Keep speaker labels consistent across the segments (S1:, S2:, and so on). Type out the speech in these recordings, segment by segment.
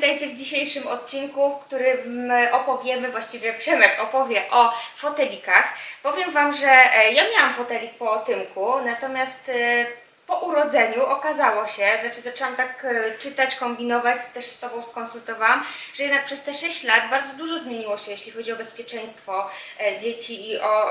S1: witajcie w dzisiejszym odcinku, w którym opowiemy, właściwie Przemek opowie o fotelikach. Powiem Wam, że e, ja miałam fotelik po Tymku, natomiast e, po urodzeniu okazało się, znaczy zaczęłam tak e, czytać, kombinować, też z Tobą skonsultowałam, że jednak przez te 6 lat bardzo dużo zmieniło się, jeśli chodzi o bezpieczeństwo dzieci i o...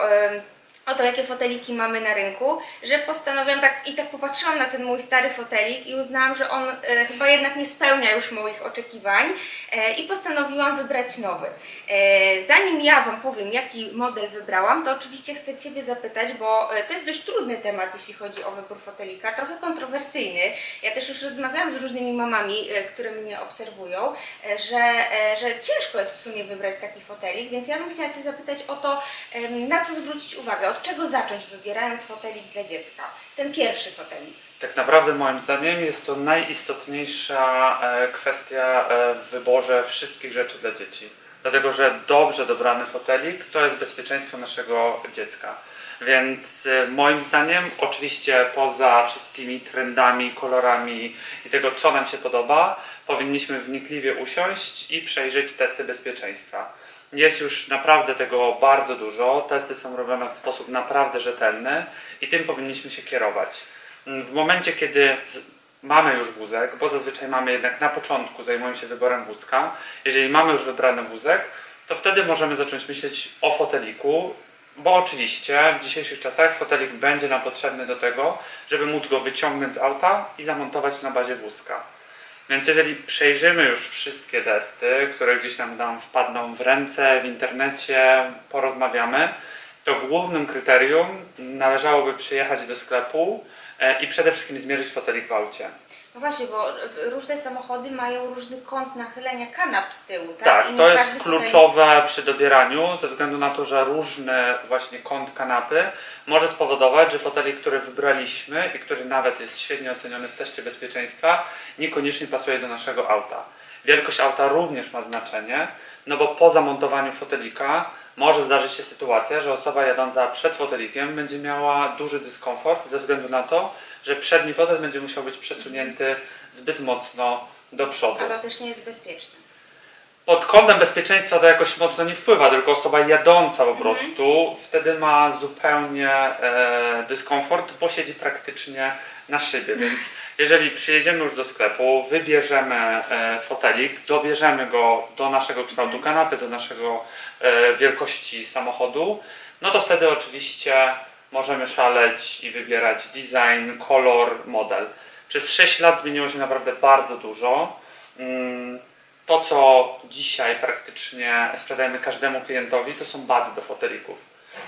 S1: o to, jakie foteliki mamy na rynku, że postanowiłam tak i tak popatrzyłam na ten mój stary fotelik i uznałam, że on e, chyba jednak nie spełnia już moich oczekiwań e, i postanowiłam wybrać nowy. E, zanim ja Wam powiem, jaki model wybrałam, to oczywiście chcę Ciebie zapytać, bo e, to jest dość trudny temat, jeśli chodzi o wybór fotelika, trochę kontrowersyjny. Ja też już rozmawiałam z różnymi mamami, e, które mnie obserwują, e, że, e, że ciężko jest w sumie wybrać taki fotelik, więc ja bym chciała Cię zapytać o to, em, na co zwrócić uwagę, od czego zacząć wybierając fotelik dla dziecka. Ten pierwszy fotelik.
S2: Tak naprawdę moim zdaniem jest to najistotniejsza e, kwestia e, w wyborze wszystkich rzeczy dla dzieci. Dlatego, że dobrze dobrany fotelik to jest bezpieczeństwo naszego dziecka. Więc e, moim zdaniem, oczywiście poza wszystkimi trendami, kolorami i tego, co nam się podoba, powinniśmy wnikliwie usiąść i przejrzeć testy bezpieczeństwa. Jest już naprawdę tego bardzo dużo. Testy są robione w sposób naprawdę rzetelny i tym powinniśmy się kierować. W momencie, kiedy mamy już wózek, bo zazwyczaj mamy jednak na początku zajmujemy się wyborem wózka, jeżeli mamy już wybrany wózek, to wtedy możemy zacząć myśleć o foteliku, bo oczywiście w dzisiejszych czasach fotelik będzie nam potrzebny do tego, żeby móc go wyciągnąć z auta i zamontować na bazie wózka. Więc jeżeli przejrzymy już wszystkie testy, które gdzieś nam tam wpadną w ręce, w internecie, porozmawiamy, to głównym kryterium należałoby przyjechać do sklepu e, i przede wszystkim zmierzyć fotelik w aucie.
S1: No właśnie, bo różne samochody mają różny kąt nachylenia kanap z tyłu, tak?
S2: Tak,
S1: I nie
S2: to jest
S1: każdy fotelik-
S2: kluczowe przy dobieraniu, ze względu na to, że różny właśnie kąt kanapy może spowodować, że fotelik, który wybraliśmy i który nawet jest świetnie oceniony w teście bezpieczeństwa, niekoniecznie pasuje do naszego auta. Wielkość auta również ma znaczenie, no bo po zamontowaniu fotelika może zdarzyć się sytuacja, że osoba jadąca przed fotelikiem będzie miała duży dyskomfort ze względu na to, że przedni fotel będzie musiał być przesunięty zbyt mocno do przodu.
S1: A to też nie jest bezpieczne.
S2: Pod kątem bezpieczeństwa to jakoś mocno nie wpływa, tylko osoba jadąca po prostu wtedy ma zupełnie e, dyskomfort, bo siedzi praktycznie na szybie. Więc jeżeli przyjedziemy już do sklepu, wybierzemy e, fotelik, dobierzemy go do naszego kształtu kanapy, do naszego e, wielkości samochodu, no to wtedy oczywiście możemy szaleć i wybierać design, kolor, model. Przez 6 lat zmieniło się naprawdę bardzo dużo. Mm, to, co dzisiaj praktycznie sprzedajemy każdemu klientowi, to są bazy do fotelików.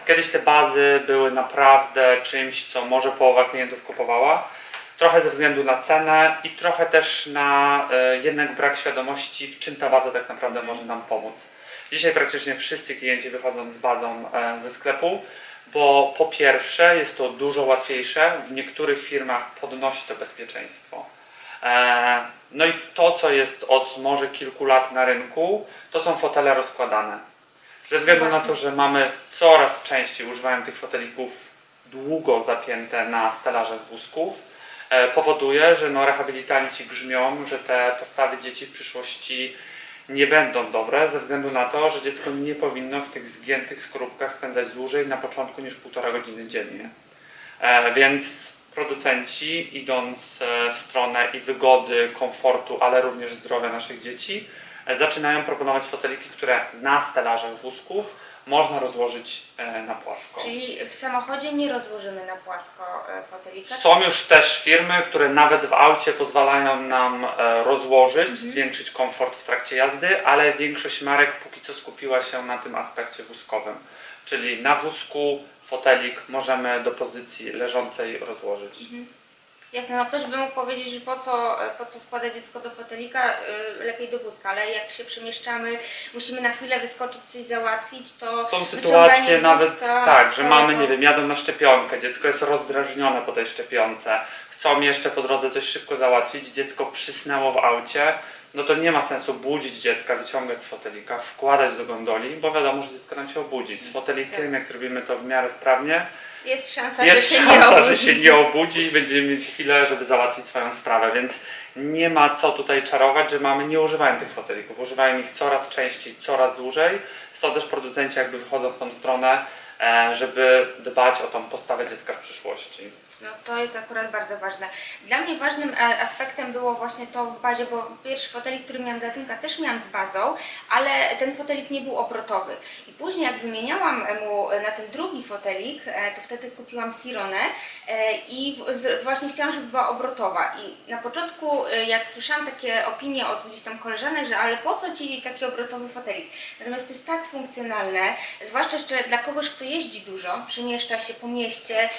S2: Kiedyś te bazy były naprawdę czymś, co może połowa klientów kupowała. Trochę ze względu na cenę i trochę też na e, jednak brak świadomości, w czym ta baza tak naprawdę może nam pomóc. Dzisiaj praktycznie wszyscy klienci wychodzą z bazą e, ze sklepu, bo po pierwsze jest to dużo łatwiejsze, w niektórych firmach podnosi to bezpieczeństwo. E, No i to, co jest od może kilku lat na rynku, to są fotele rozkładane. Ze względu na to, że mamy coraz częściej używają tych fotelików długo zapięte na stelażach wózków, e, powoduje, że no, rehabilitanci grzmią, że te postawy dzieci w przyszłości nie będą dobre, ze względu na to, że dziecko nie powinno w tych zgiętych skorupkach spędzać dłużej na początku niż półtora godziny dziennie. E, Więc producenci, idąc e, w stronę i wygody, komfortu, ale również zdrowia naszych dzieci, e, zaczynają proponować foteliki, które na stelażach wózków można rozłożyć e, na płasko.
S1: Czyli w samochodzie nie rozłożymy na płasko e, fotelika.
S2: Są już też firmy, które nawet w aucie pozwalają nam e, rozłożyć,
S1: Mhm.
S2: zwiększyć komfort w trakcie jazdy, ale większość marek póki co skupiła się na tym aspekcie wózkowym. Czyli na wózku fotelik możemy do pozycji leżącej rozłożyć.
S1: Jasne, no ktoś by mógł powiedzieć, że po co, po co wkłada dziecko do fotelika, y, lepiej do wózka, ale jak się przemieszczamy, musimy na chwilę wyskoczyć, coś załatwić, to
S2: Są sytuacje nawet
S1: wózka
S2: tak, że mamy, nie wiem, jadą na szczepionkę, dziecko jest rozdrażnione po tej szczepionce, chcą jeszcze po drodze coś szybko załatwić, dziecko przysnęło w aucie, no to nie ma sensu budzić dziecka, wyciągać z fotelika, wkładać do gondoli, bo wiadomo, że dziecko nam się obudzi. Z fotelikiem, jak robimy to w miarę sprawnie,
S1: Jest szansa,
S2: jest
S1: że się
S2: szansa,
S1: nie
S2: że
S1: obudzi.
S2: się nie obudzi i będziemy mieć chwilę, żeby załatwić swoją sprawę, więc nie ma co tutaj czarować, że mamy nie używają tych fotelików, używają ich coraz częściej, coraz dłużej. Są też producenci jakby wychodzą w tą stronę, e, żeby dbać o tą postawę dziecka w przyszłości.
S1: No to jest akurat bardzo ważne. Dla mnie ważnym e, aspektem było właśnie to w bazie, bo pierwszy fotelik, który miałam dla Tymka też miałam z bazą, ale ten fotelik nie był obrotowy. I później jak wymieniałam mu na ten drugi fotelik, e, to wtedy kupiłam Sironę e, i właśnie chciałam, żeby była obrotowa. I na początku jak słyszałam takie opinie od gdzieś tam koleżanek, że ale po co Ci taki obrotowy fotelik? Natomiast to jest tak funkcjonalne, zwłaszcza jeszcze dla kogoś, kto jeździ dużo, przemieszcza się po mieście,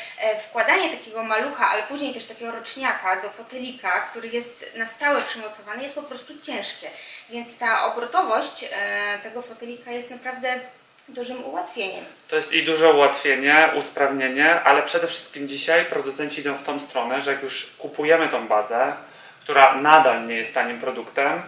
S1: wkładanie takiego malucha, ale później też takiego roczniaka do fotelika, który jest na stałe przymocowany, jest po prostu ciężkie. Więc ta obrotowość e, tego fotelika jest naprawdę dużym ułatwieniem.
S2: To jest i duże ułatwienie, usprawnienie, ale przede wszystkim dzisiaj producenci idą w tą stronę, że jak już kupujemy tą bazę, która nadal nie jest tanim produktem,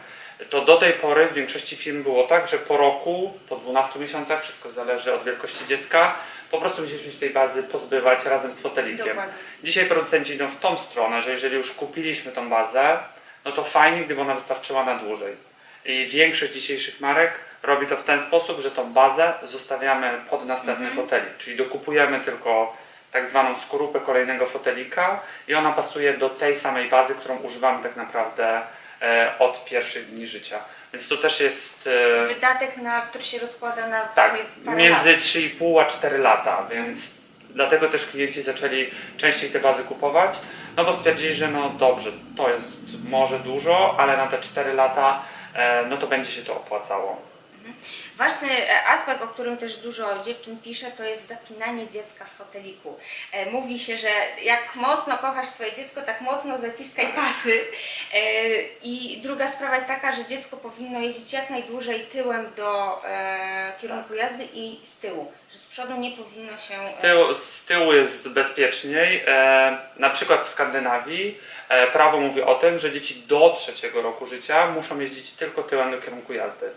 S2: to do tej pory w większości firm było tak, że po roku, po 12 miesiącach, wszystko zależy od wielkości dziecka, po prostu musieliśmy się tej bazy pozbywać razem z fotelikiem.
S1: Dokładnie.
S2: Dzisiaj producenci idą w tą stronę, że jeżeli już kupiliśmy tą bazę, no to fajnie, gdyby ona wystarczyła na dłużej. I większość dzisiejszych marek robi to w ten sposób, że tą bazę zostawiamy pod następny fotelik, czyli dokupujemy tylko tak zwaną skorupę kolejnego fotelika i ona pasuje do tej samej bazy, którą używamy tak naprawdę od pierwszych dni życia. Więc to też jest e,
S1: Wydatek, na, który się rozkłada na w
S2: tak, między
S1: lat.
S2: 3,5 a 4 lata, więc dlatego też klienci zaczęli częściej te bazy kupować, no bo stwierdzili, że no dobrze, to jest może dużo, ale na te 4 lata e, no to będzie się to opłacało.
S1: Ważny e, aspekt, o którym też dużo dziewczyn pisze, to jest zapinanie dziecka w foteliku. E, Mówi się, że jak mocno kochasz swoje dziecko, tak mocno zaciskaj pasy. E, I druga sprawa jest taka, że dziecko powinno jeździć jak najdłużej tyłem do kierunku jazdy i z tyłu. Że z przodu nie powinno się...
S2: Z tyłu, z tyłu jest bezpieczniej, na przykład w Skandynawii prawo mówi o tym, że dzieci do trzeciego roku życia muszą jeździć tylko tyłem do kierunku jazdy.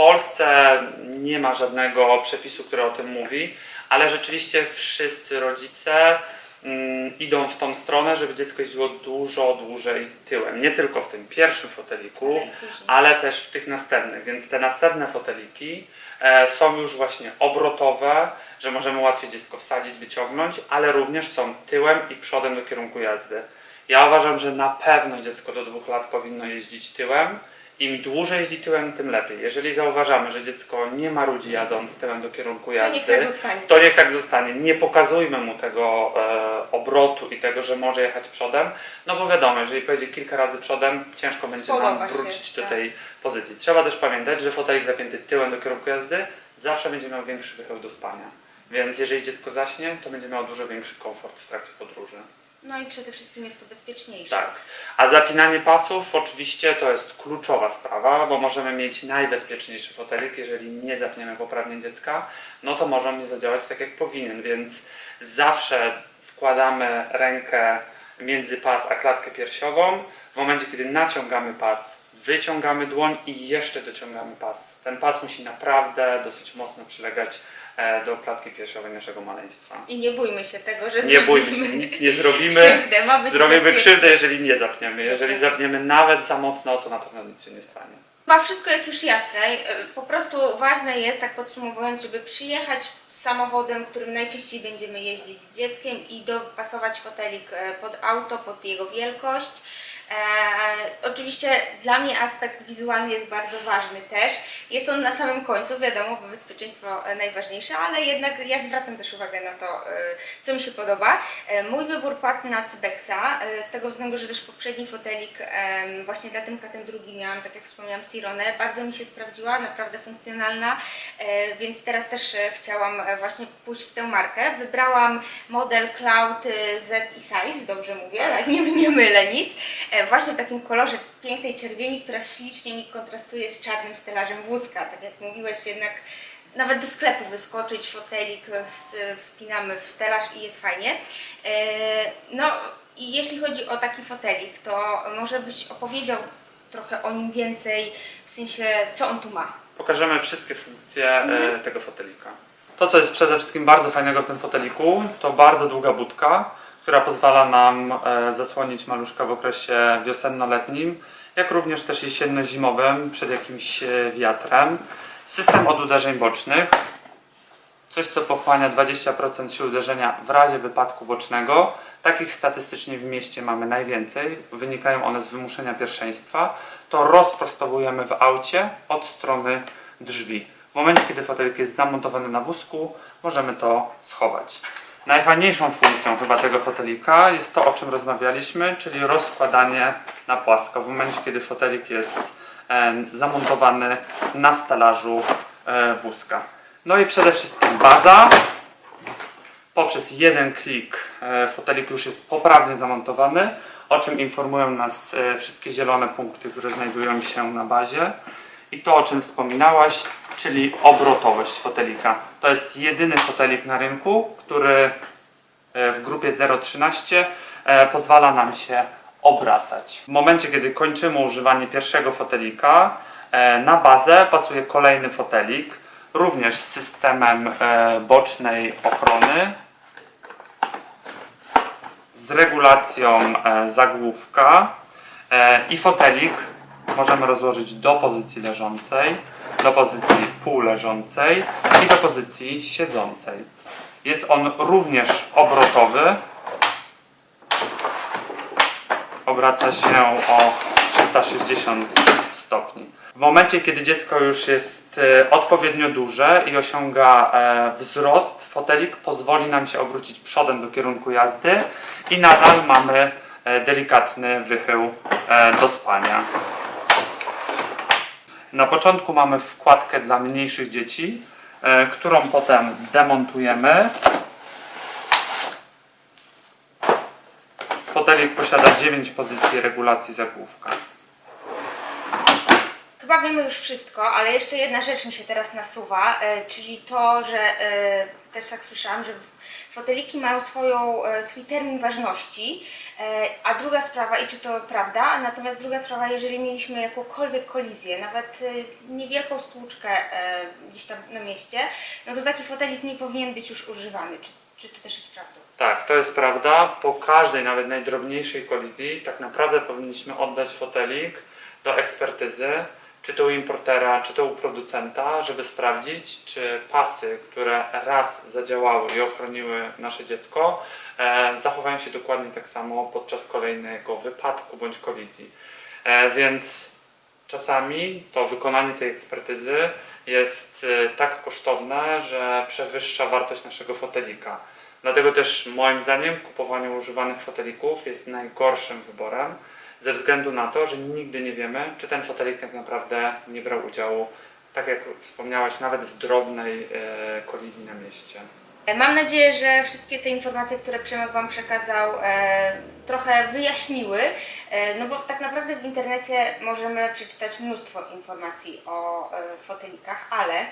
S2: W Polsce nie ma żadnego przepisu, który o tym mówi, ale rzeczywiście wszyscy rodzice mm, idą w tą stronę, żeby dziecko jeździło dużo dłużej tyłem. Nie tylko w tym pierwszym foteliku,
S1: ale
S2: też w tych następnych. Więc te następne foteliki e, są już właśnie obrotowe, że możemy łatwiej dziecko wsadzić, wyciągnąć, ale również są tyłem i przodem do kierunku jazdy. Ja uważam, że na pewno dziecko do dwóch lat powinno jeździć tyłem. Im dłużej jeździ tyłem, tym lepiej. Jeżeli zauważamy, że dziecko nie marudzi jadąc tyłem do kierunku
S1: To
S2: jazdy,
S1: niech tak zostanie.
S2: to niech tak zostanie. Nie pokazujmy mu tego e, obrotu i tego, że może jechać przodem, no bo wiadomo, jeżeli pojedzie kilka razy przodem, ciężko będzie
S1: Spodoba
S2: nam
S1: się,
S2: wrócić do
S1: tak.
S2: tej pozycji. Trzeba też pamiętać, że fotelik zapięty tyłem do kierunku jazdy zawsze będzie miał większy wychył do spania. Więc jeżeli dziecko zaśnie, to będzie miało dużo większy komfort w trakcie podróży.
S1: No i przede wszystkim jest to bezpieczniejsze.
S2: Tak. A zapinanie pasów oczywiście to jest kluczowa sprawa, bo możemy mieć najbezpieczniejszy fotelik, jeżeli nie zapniemy poprawnie dziecka, no to może on nie zadziałać tak jak powinien, więc zawsze wkładamy rękę między pas a klatkę piersiową. W momencie, kiedy naciągamy pas, wyciągamy dłoń i jeszcze dociągamy pas. Ten pas musi naprawdę dosyć mocno przylegać do klatki piersiowej naszego maleństwa.
S1: I nie bójmy się tego, że
S2: Nie bójmy się, nic nie zrobimy.
S1: Krzywdę, ma być
S2: Zrobimy krzywdę, jeżeli nie zapniemy. Jeżeli zapniemy nawet za mocno, to na pewno nic się nie stanie.
S1: Chyba wszystko jest już jasne. E, Po prostu ważne jest, tak podsumowując, żeby przyjechać samochodem, którym najczęściej będziemy jeździć z dzieckiem i dopasować fotelik e, pod auto, pod jego wielkość. E, oczywiście dla mnie aspekt wizualny jest bardzo ważny też. Jest on na samym końcu, wiadomo, bo bezpieczeństwo e, najważniejsze, ale jednak ja zwracam też uwagę na to, e, co mi się podoba. E, mój wybór padł na Cybexa, e, z tego względu, że też poprzedni fotelik właśnie dla Tymka ten drugi miałam, tak jak wspomniałam, Sironę. Bardzo mi się sprawdziła, naprawdę funkcjonalna, e, więc teraz też chciałam właśnie pójść w tę markę. Wybrałam model Cloud Z i Size, dobrze mówię, tak, nie, nie mylę nic. E, Właśnie w takim kolorze pięknej czerwieni, która ślicznie mi kontrastuje z czarnym stelażem wózka. Tak jak mówiłeś, jednak nawet do sklepu wyskoczyć, fotelik e, wpinamy w stelaż i jest fajnie. E, No i jeśli chodzi o taki fotelik, to może byś opowiedział trochę o nim więcej, w sensie co on tu ma.
S2: Pokażemy wszystkie funkcje e, tego fotelika. To, co jest przede wszystkim bardzo fajnego w tym foteliku, to bardzo długa budka, która pozwala nam e, zasłonić maluszka w okresie wiosenno-letnim, jak również też jesienno-zimowym przed jakimś e, wiatrem. System od uderzeń bocznych, coś co pochłania 20% sił uderzenia w razie wypadku bocznego. Takich statystycznie w mieście mamy najwięcej, wynikają one z wymuszenia pierwszeństwa. To rozprostowujemy w aucie od strony drzwi. W momencie, kiedy fotelik jest zamontowany na wózku, możemy to schować. Najfajniejszą funkcją chyba tego fotelika jest to, o czym rozmawialiśmy, czyli rozkładanie na płasko. W momencie, kiedy fotelik jest e, zamontowany na stelażu e, wózka. No i przede wszystkim baza. Poprzez jeden klik e, fotelik już jest poprawnie zamontowany, o czym informują nas wszystkie zielone punkty, które znajdują się na bazie. I to, o czym wspominałaś, czyli obrotowość fotelika. To jest jedyny fotelik na rynku, który e, w grupie 013 e, pozwala nam się obracać. W momencie, kiedy kończymy używanie pierwszego fotelika, e, na bazę pasuje kolejny fotelik, również z systemem bocznej ochrony, z regulacją zagłówka i fotelik możemy rozłożyć do pozycji leżącej, do pozycji półleżącej i do pozycji siedzącej. Jest on również obrotowy. Obraca się o 360 stopni. W momencie, kiedy dziecko już jest e, odpowiednio duże i osiąga e, wzrost, fotelik pozwoli nam się obrócić przodem do kierunku jazdy i nadal mamy e, delikatny wychył do spania. Na początku mamy wkładkę dla mniejszych dzieci, e, którą potem demontujemy. Fotelik posiada 9 pozycji regulacji zagłówka.
S1: Chyba wiemy już wszystko, ale jeszcze jedna rzecz mi się teraz nasuwa, e, czyli to, że e, też tak słyszałam, że foteliki mają swoją, e, swój termin ważności, e, a druga sprawa, i czy to prawda, natomiast druga sprawa, jeżeli mieliśmy jakąkolwiek kolizję, nawet e, niewielką stłuczkę gdzieś tam na mieście, no to taki fotelik nie powinien być już używany. Czy, czy to też jest prawdą?
S2: Tak, to jest prawda. Po każdej, nawet najdrobniejszej kolizji, tak naprawdę powinniśmy oddać fotelik do ekspertyzy, czy to u importera, czy to u producenta, żeby sprawdzić, czy pasy, które raz zadziałały i ochroniły nasze dziecko, e, zachowają się dokładnie tak samo podczas kolejnego wypadku bądź kolizji. E, więc czasami to wykonanie tej ekspertyzy jest e, tak kosztowne, że przewyższa wartość naszego fotelika. Dlatego też moim zdaniem kupowanie używanych fotelików jest najgorszym wyborem, ze względu na to, że nigdy nie wiemy, czy ten fotelik tak naprawdę nie brał udziału, tak jak wspomniałaś, nawet w drobnej e, kolizji na mieście.
S1: Mam nadzieję, że wszystkie te informacje, które Przemek Wam przekazał, e, trochę wyjaśniły, e, no bo tak naprawdę w internecie możemy przeczytać mnóstwo informacji o fotelikach, ale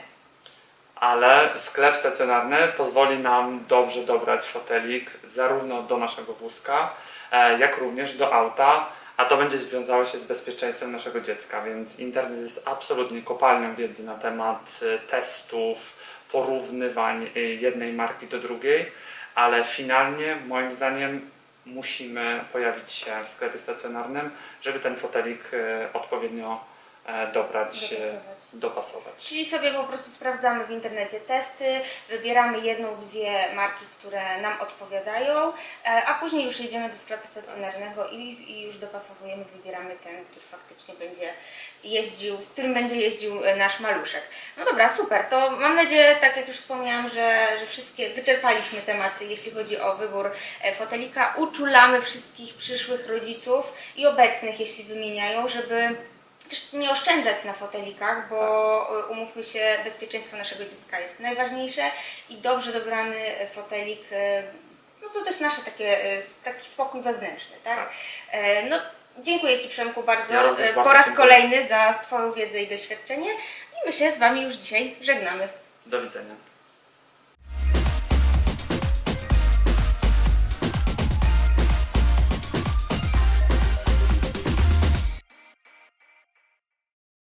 S2: Ale sklep stacjonarny pozwoli nam dobrze dobrać fotelik zarówno do naszego wózka, jak również do auta, a to będzie związało się z bezpieczeństwem naszego dziecka, więc internet jest absolutnie kopalnią wiedzy na temat e, testów, porównywań e, jednej marki do drugiej, ale finalnie moim zdaniem musimy pojawić się w sklepie stacjonarnym, żeby ten fotelik e, odpowiednio dobrać, e,
S1: Dopasować.
S2: dopasować.
S1: Czyli sobie po prostu sprawdzamy w internecie testy, wybieramy jedną, dwie marki, które nam odpowiadają, e, a później już jedziemy do sklepu stacjonarnego i, i już dopasowujemy, wybieramy ten, który faktycznie będzie jeździł, w którym będzie jeździł e, nasz maluszek. No dobra, super. To mam nadzieję, tak jak już wspomniałam, że, że wszystkie wyczerpaliśmy tematy, jeśli chodzi o wybór e, fotelika. Uczulamy wszystkich przyszłych rodziców i obecnych, jeśli wymieniają, żeby też nie oszczędzać na fotelikach, bo y, umówmy się, bezpieczeństwo naszego dziecka jest najważniejsze i dobrze dobrany fotelik, y, no to też nasze takie, y, taki spokój wewnętrzny, tak?
S2: Tak.
S1: E, No, dziękuję Ci Przemku bardzo,
S2: Ja
S1: po raz
S2: dziękuję.
S1: kolejny za Twoją wiedzę i doświadczenie i my się z Wami już dzisiaj żegnamy.
S2: Do widzenia.